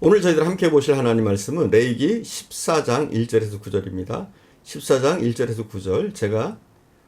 오늘 저희들 함께 보실 하나님 말씀은 레이기 14장 1절에서 9절입니다. 14장 1절에서 9절 제가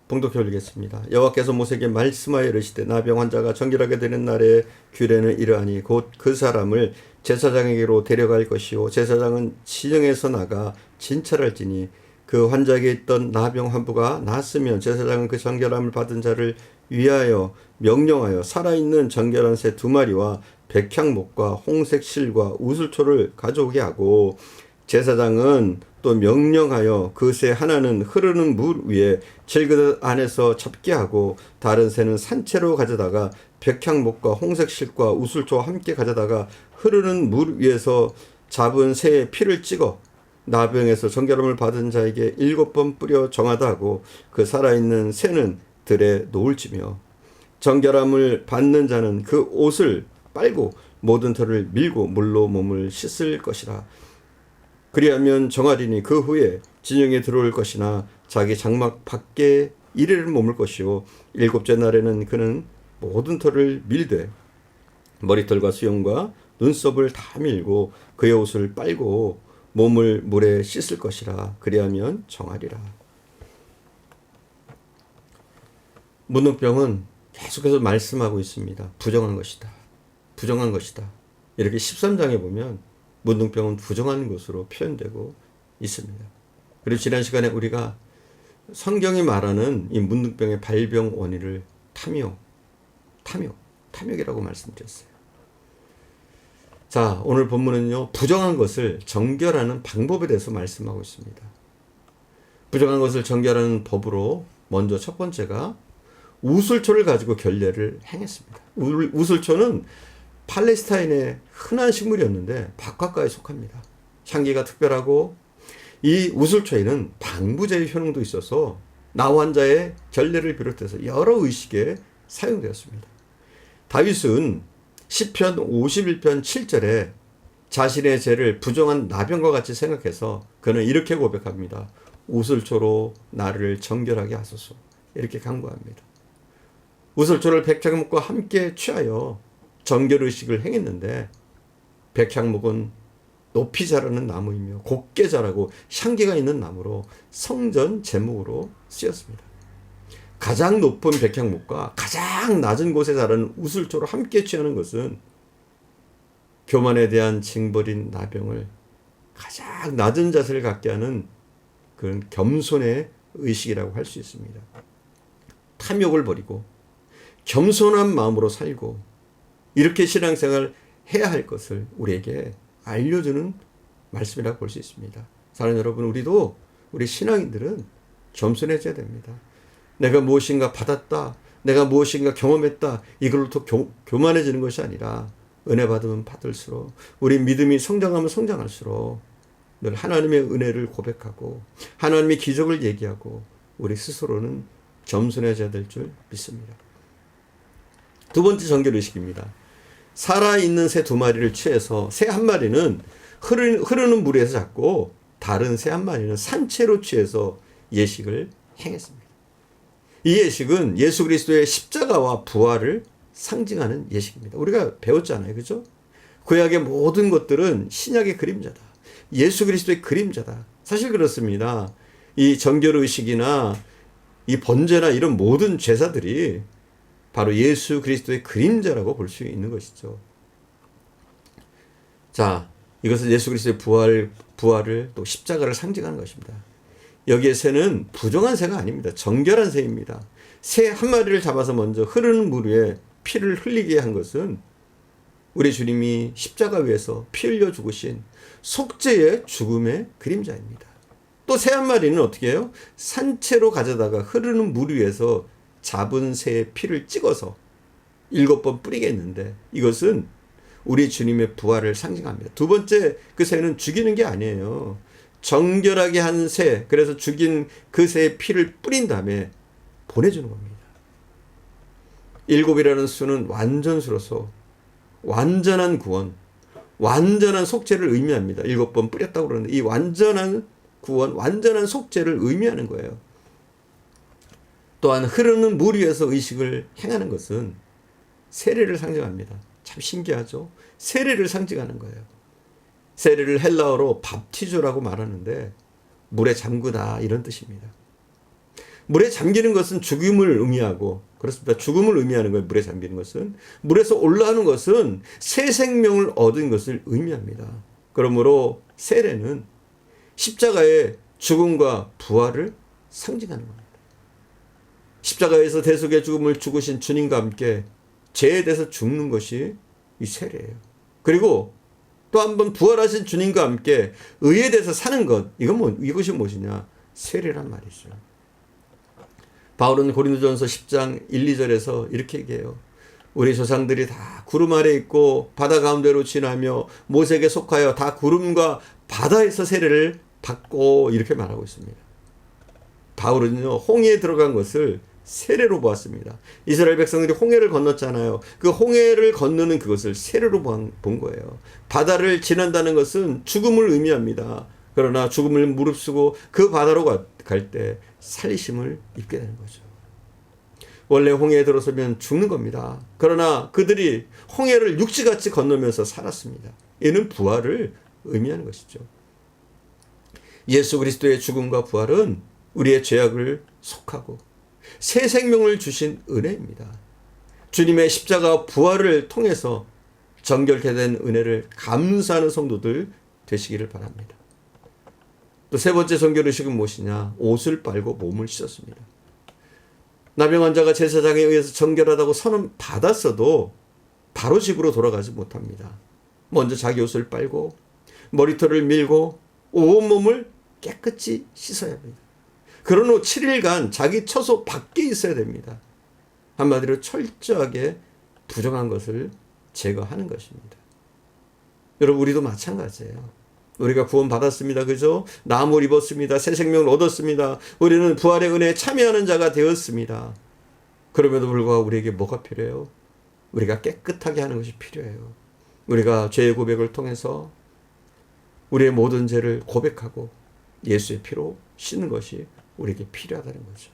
봉독해 올리겠습니다. 여호와께서 모세에게 말씀하여 이르시되 나병 환자가 정결하게 되는 날에 규례는 이러하니 곧 그 사람을 제사장에게로 데려갈 것이요 제사장은 시정에서 나가 진찰할지니 그 환자에게 있던 나병 환부가 낫으면 제사장은 그 정결함을 받은 자를 위하여 명령하여 살아있는 정결한 새 두 마리와 백향목과 홍색 실과 우슬초를 가져오게 하고 제사장은 또 명령하여 그 새 하나는 흐르는 물 위에 질그릇 안에서 잡게 하고 다른 새는 산채로 가져다가 백향목과 홍색 실과 우슬초와 함께 가져다가 흐르는 물 위에서 잡은 새의 피를 찍어 나병에서 정결함을 받은 자에게 일곱 번 뿌려 정하다 하고 그 살아있는 새는 들에 놓을지며 정결함을 받는 자는 그 옷을 빨고 모든 털을 밀고 물로 몸을 씻을 것이라 그리하면 정하리니 그 후에 진영에 들어올 것이나 자기 장막 밖에 이래를 머물 것이요 일곱째 날에는 그는 모든 털을 밀되 머리털과 수염과 눈썹을 다 밀고 그의 옷을 빨고 몸을 물에 씻을 것이라 그리하면 정하리라 문둥병은 계속해서 말씀하고 있습니다. 부정한 것이다. 부정한 것이다. 이렇게 13장에 보면 문둥병은 부정한 것으로 표현되고 있습니다. 그리고 지난 시간에 우리가 성경이 말하는 이 문둥병의 발병 원인을 탐욕, 탐욕, 탐욕이라고 말씀드렸어요. 자, 오늘 본문은요, 부정한 것을 정결하는 방법에 대해서 말씀하고 있습니다. 부정한 것을 정결하는 법으로 먼저 첫 번째가 우슬초를 가지고 결례를 행했습니다. 우슬초는 팔레스타인의 흔한 식물이었는데 박학과에 속합니다. 향기가 특별하고 이 우슬초에는 방부제의 효능도 있어서 나환자의 결례를 비롯해서 여러 의식에 사용되었습니다. 다윗은 시편 51편 7절에 자신의 죄를 부정한 나병과 같이 생각해서 그는 이렇게 고백합니다. 우슬초로 나를 정결하게 하소서. 이렇게 간구합니다. 우슬초를 백향목과 함께 취하여 정결의식을 행했는데 백향목은 높이 자라는 나무이며 곱게 자라고 향기가 있는 나무로 성전 제목으로 쓰였습니다. 가장 높은 백향목과 가장 낮은 곳에 자라는 우슬초로 함께 취하는 것은 교만에 대한 징벌인 나병을 가장 낮은 자세를 갖게 하는 그런 겸손의 의식이라고 할 수 있습니다. 탐욕을 버리고 겸손한 마음으로 살고 이렇게 신앙생활 해야 할 것을 우리에게 알려주는 말씀이라고 볼 수 있습니다. 사랑하는 여러분, 우리도 우리 신앙인들은 겸손해져야 됩니다. 내가 무엇인가 받았다, 내가 무엇인가 경험했다, 이걸로 더 교, 교만해지는 것이 아니라 은혜 받으면 받을수록 우리 믿음이 성장하면 성장할수록 늘 하나님의 은혜를 고백하고 하나님의 기적을 얘기하고 우리 스스로는 겸손해져야 될 줄 믿습니다. 두 번째 정결 의식입니다. 살아있는 새 두 마리를 취해서 새 한 마리는 흐르는, 흐르는 물에서 잡고 다른 새 한 마리는 산채로 취해서 예식을 행했습니다. 이 예식은 예수 그리스도의 십자가와 부활을 상징하는 예식입니다. 우리가 배웠잖아요. 그죠? 구약의 모든 것들은 신약의 그림자다. 예수 그리스도의 그림자다. 사실 그렇습니다. 이 정결 의식이나 이 번제나 이런 모든 제사들이 바로 예수 그리스도의 그림자라고 볼 수 있는 것이죠. 자, 이것은 예수 그리스도의 부활, 부활을 또 십자가를 상징하는 것입니다. 여기에 새는 부정한 새가 아닙니다. 정결한 새입니다. 새 한 마리를 잡아서 먼저 흐르는 물 위에 피를 흘리게 한 것은 우리 주님이 십자가 위에서 피 흘려 죽으신 속죄의 죽음의 그림자입니다. 또 새 한 마리는 어떻게 해요? 산채로 가져다가 흐르는 물 위에서 잡은 새의 피를 찍어서 일곱 번 뿌리겠는데 이것은 우리 주님의 부활을 상징합니다. 두 번째 그 새는 죽이는 게 아니에요. 정결하게 한 새, 그래서 죽인 그 새의 피를 뿌린 다음에 보내주는 겁니다. 일곱이라는 수는 완전수로서 완전한 구원, 완전한 속죄를 의미합니다. 일곱 번 뿌렸다고 그러는데 이 완전한 구원, 완전한 속죄를 의미하는 거예요. 또한 흐르는 물 위에서 의식을 행하는 것은 세례를 상징합니다. 참 신기하죠? 세례를 상징하는 거예요. 세례를 헬라어로 밥티조라고 말하는데 물에 잠그다 이런 뜻입니다. 물에 잠기는 것은 죽음을 의미하고 그렇습니다. 죽음을 의미하는 거예요. 물에 잠기는 것은 물에서 올라오는 것은 새 생명을 얻은 것을 의미합니다. 그러므로 세례는 십자가의 죽음과 부활을 상징하는 겁니다. 십자가에서 대속의 죽음을 죽으신 주님과 함께 죄에 대해서 죽는 것이 이 세례예요. 그리고 또 한 번 부활하신 주님과 함께 의에 대해서 사는 것 이건 뭐 이것이 무엇이냐 세례란 말이죠. 바울은 고린도전서 10장 1, 2절에서 이렇게 얘기해요. 우리 조상들이 다 구름 아래 있고 바다 가운데로 지나며 모세에게 속하여 다 구름과 바다에서 세례를 받고 이렇게 말하고 있습니다. 바울은요 홍해에 들어간 것을 세례로 보았습니다. 이스라엘 백성들이 홍해를 건넜잖아요. 그 홍해를 건너는 그것을 세례로 본 거예요. 바다를 지난다는 것은 죽음을 의미합니다. 그러나 죽음을 무릅쓰고 그 바다로 갈 때 살리심을 입게 되는 거죠. 원래 홍해에 들어서면 죽는 겁니다. 그러나 그들이 홍해를 육지같이 건너면서 살았습니다. 이는 부활을 의미하는 것이죠. 예수 그리스도의 죽음과 부활은 우리의 죄악을 속하고 새 생명을 주신 은혜입니다. 주님의 십자가 부활을 통해서 정결케 된 은혜를 감사하는 성도들 되시기를 바랍니다. 또 세 번째 성결 의식은 무엇이냐? 옷을 빨고 몸을 씻었습니다. 나병 환자가 제사장에 의해서 정결하다고 선언 받았어도 바로 집으로 돌아가지 못합니다. 먼저 자기 옷을 빨고 머리털을 밀고 온몸을 깨끗이 씻어야 합니다. 그런 후 7일간 자기 처소 밖에 있어야 됩니다. 한마디로 철저하게 부정한 것을 제거하는 것입니다. 여러분, 우리도 마찬가지예요. 우리가 구원 받았습니다. 그죠? 나무를 입었습니다. 새 생명을 얻었습니다. 우리는 부활의 은혜에 참여하는 자가 되었습니다. 그럼에도 불구하고 우리에게 뭐가 필요해요? 우리가 깨끗하게 하는 것이 필요해요. 우리가 죄의 고백을 통해서 우리의 모든 죄를 고백하고 예수의 피로 씻는 것이 우리에게 필요하다는 거죠.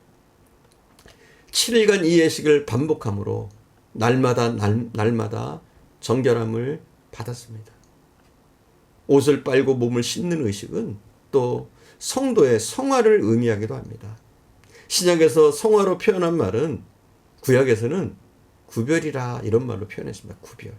7일간 이 예식을 반복함으로 날마다 날, 날마다 정결함을 받았습니다. 옷을 빨고 몸을 씻는 의식은 또 성도의 성화를 의미하기도 합니다. 신약에서 성화로 표현한 말은 구약에서는 구별이라 이런 말로 표현했습니다. 구별.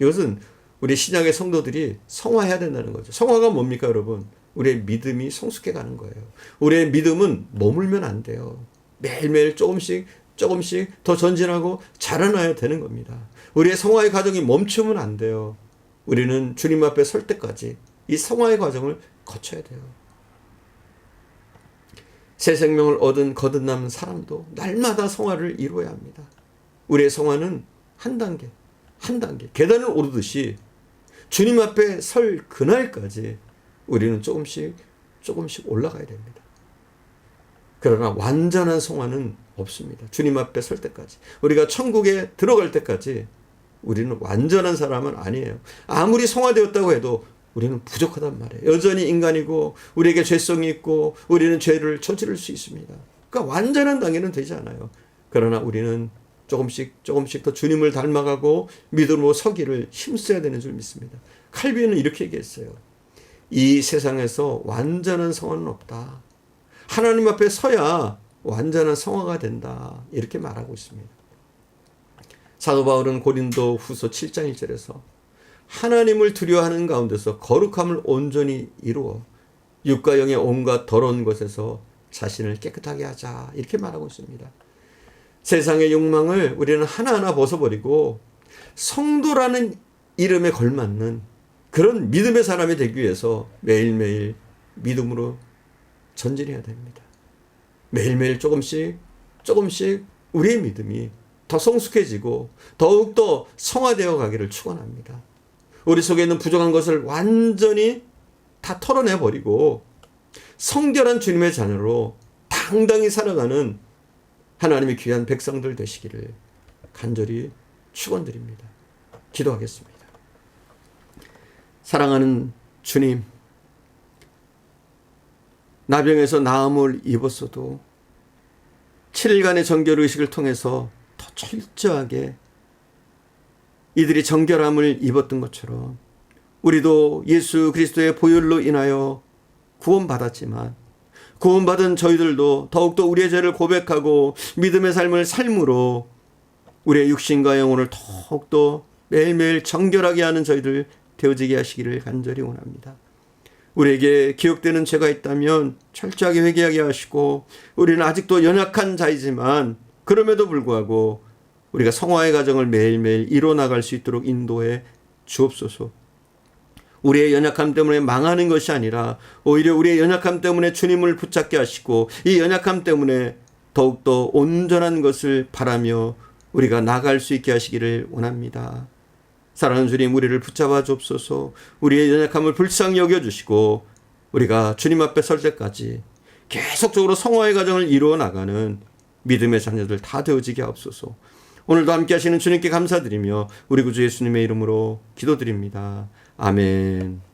이것은 우리 신약의 성도들이 성화해야 된다는 거죠. 성화가 뭡니까, 여러분? 우리의 믿음이 성숙해 가는 거예요. 우리의 믿음은 머물면 안 돼요. 매일매일 조금씩 조금씩 더 전진하고 자라나야 되는 겁니다. 우리의 성화의 과정이 멈추면 안 돼요. 우리는 주님 앞에 설 때까지 이 성화의 과정을 거쳐야 돼요. 새 생명을 얻은 거듭남은 사람도 날마다 성화를 이루어야 합니다. 우리의 성화는 한 단계, 한 단계, 계단을 오르듯이 주님 앞에 설 그날까지 우리는 조금씩, 조금씩 올라가야 됩니다. 그러나 완전한 성화는 없습니다. 주님 앞에 설 때까지. 우리가 천국에 들어갈 때까지 우리는 완전한 사람은 아니에요. 아무리 성화되었다고 해도 우리는 부족하단 말이에요. 여전히 인간이고 우리에게 죄성이 있고 우리는 죄를 저지를 수 있습니다. 그러니까 완전한 단계는 되지 않아요. 그러나 우리는 조금씩 조금씩 더 주님을 닮아가고 믿음으로 서기를 힘써야 되는 줄 믿습니다. 칼빈은 이렇게 얘기했어요. 이 세상에서 완전한 성화는 없다. 하나님 앞에 서야 완전한 성화가 된다. 이렇게 말하고 있습니다. 사도 바울은 고린도 후서 7장 1절에서 하나님을 두려워하는 가운데서 거룩함을 온전히 이루어 육과 영의 온갖 더러운 것에서 자신을 깨끗하게 하자 이렇게 말하고 있습니다. 세상의 욕망을 우리는 하나하나 벗어버리고 성도라는 이름에 걸맞는 그런 믿음의 사람이 되기 위해서 매일매일 믿음으로 전진해야 됩니다. 매일매일 조금씩 조금씩 우리의 믿음이 더 성숙해지고 더욱더 성화되어 가기를 축원합니다. 우리 속에 있는 부족한 것을 완전히 다 털어내 버리고 성결한 주님의 자녀로 당당히 살아가는 하나님의 귀한 백성들 되시기를 간절히 축원드립니다. 기도하겠습니다. 사랑하는 주님, 나병에서 나음을 입었어도 7일간의 정결 의식을 통해서 더 철저하게 이들이 정결함을 입었던 것처럼 우리도 예수 그리스도의 보혈로 인하여 구원받았지만 구원받은 저희들도 더욱더 우리의 죄를 고백하고 믿음의 삶을 삶으로 우리의 육신과 영혼을 더욱더 매일매일 정결하게 하는 저희들 되어지게 하시기를 간절히 원합니다. 우리에게 기억되는 죄가 있다면 철저하게 회개하게 하시고 우리는 아직도 연약한 자이지만 그럼에도 불구하고 우리가 성화의 과정을 매일매일 이뤄 나갈 수 있도록 인도해 주옵소서. 우리의 연약함 때문에 망하는 것이 아니라 오히려 우리의 연약함 때문에 주님을 붙잡게 하시고 이 연약함 때문에 더욱더 온전한 것을 바라며 우리가 나갈 수 있게 하시기를 원합니다. 사랑하는 주님 우리를 붙잡아 주옵소서 우리의 연약함을 불쌍히 여겨 주시고 우리가 주님 앞에 설 때까지 계속적으로 성화의 과정을 이루어 나가는 믿음의 자녀들 다 되어지게 하옵소서 오늘도 함께 하시는 주님께 감사드리며 우리 구주 예수님의 이름으로 기도드립니다. 아멘.